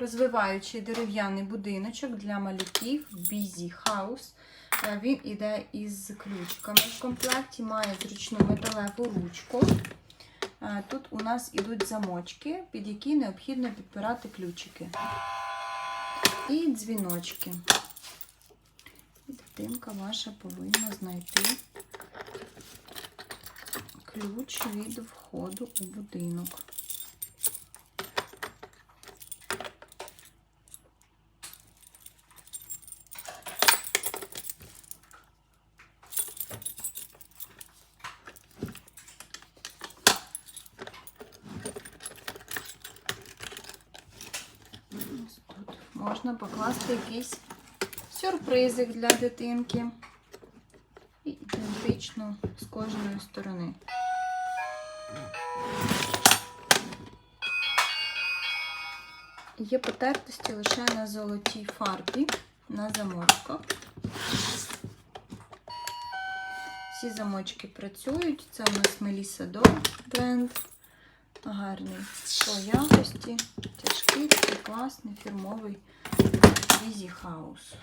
розвиваючий дерев'яний будиночок для малюків Busy House. Е, Він іде із ключками в комплекті, має зручну металеву ручку. Е, Тут у нас ідуть замочки, під які необхідно підпирати ключики. І дзвіночки. Дитинка ваша повинна знайти ключ від входу у будинок. Тут можна покласти якийсь сюрпризик для дитинки. І ідентично з кожної сторони. Є потертості лише на золотій фарбі, на замочках. Всі замочки працюють. Це у нас Melissa Doll бренд. Гарний по якості, тяжкий, класний, фірмовий Easy House.